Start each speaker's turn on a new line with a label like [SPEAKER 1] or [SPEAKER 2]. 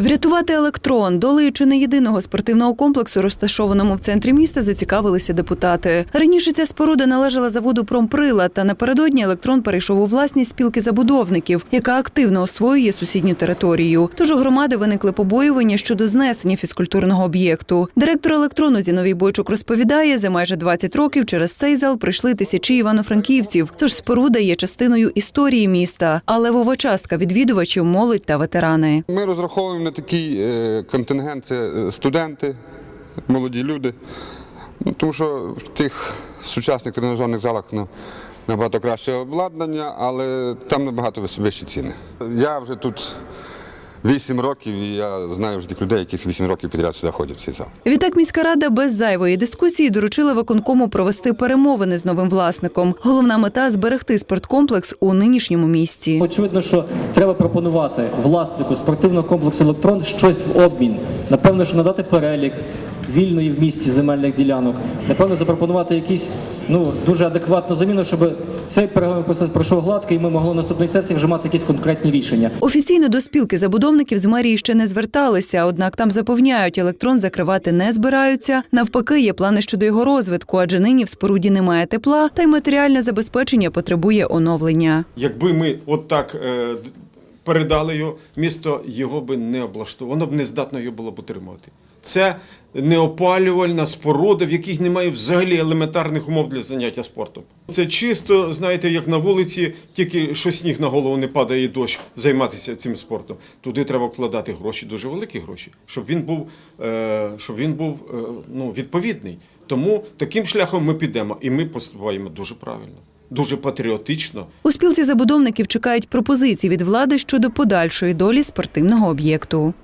[SPEAKER 1] Врятувати електрон, долею чи не єдиного спортивного комплексу, розташованому в центрі міста, зацікавилися депутати. Раніше ця споруда належала заводу Промприлад, та напередодні електрон перейшов у власність спілки забудовників, яка активно освоює сусідню територію. Тож у громади виникли побоювання щодо знесення фізкультурного об'єкту. Директор електрону Зіновій Бойчук розповідає, за майже 20 років через цей зал прийшли тисячі івано-франківців. Тож споруда є частиною історії міста, а левова частка відвідувачів молодь та ветерани.
[SPEAKER 2] Ми розраховуємо на такий е, контингент це е, студенти, молоді люди. Ну, Тому що в тих сучасних тренажерних залах ну, набагато краще обладнання, але там набагато вищі ціни. Я вже тут 8 років і я знаю вже тих людей, яких 8 років підряд сюди ходять в цей зал.
[SPEAKER 1] Відтак міська рада без зайвої дискусії доручила виконкому провести перемовини з новим власником. Головна мета зберегти спорткомплекс у нинішньому місці.
[SPEAKER 3] Очевидно, що треба пропонувати власнику спортивного комплексу електрон щось в обмін. Напевно, що надати перелік вільної в місті земельних ділянок. Напевно, запропонувати якісь ну дуже адекватну заміну, щоб цей переговорний процес пройшов гладко, і ми могли на наступній сесії вже мати якісь конкретні рішення.
[SPEAKER 1] Офіційно до спілки забудовників з мерії ще не зверталися, однак там запевняють, електрон закривати не збираються. Навпаки, є плани щодо його розвитку, адже нині в споруді немає тепла, та й матеріальне забезпечення потребує оновлення.
[SPEAKER 4] Якби ми от так е, передали його, місто його би не облаштовувало, воно б не здатно його було б утримувати. Це неопалювальна споруда, в яких немає взагалі елементарних умов для заняття спортом. Це чисто, знаєте, як на вулиці, тільки що сніг на голову не падає і дощ, займатися цим спортом. Туди треба вкладати гроші, дуже великі гроші, щоб він був, е, щоб він був е, ну, відповідний. Тому таким шляхом ми підемо, і ми поступаємо дуже правильно, дуже патріотично.
[SPEAKER 1] У спілці забудовників чекають пропозиції від влади щодо подальшої долі спортивного об'єкту.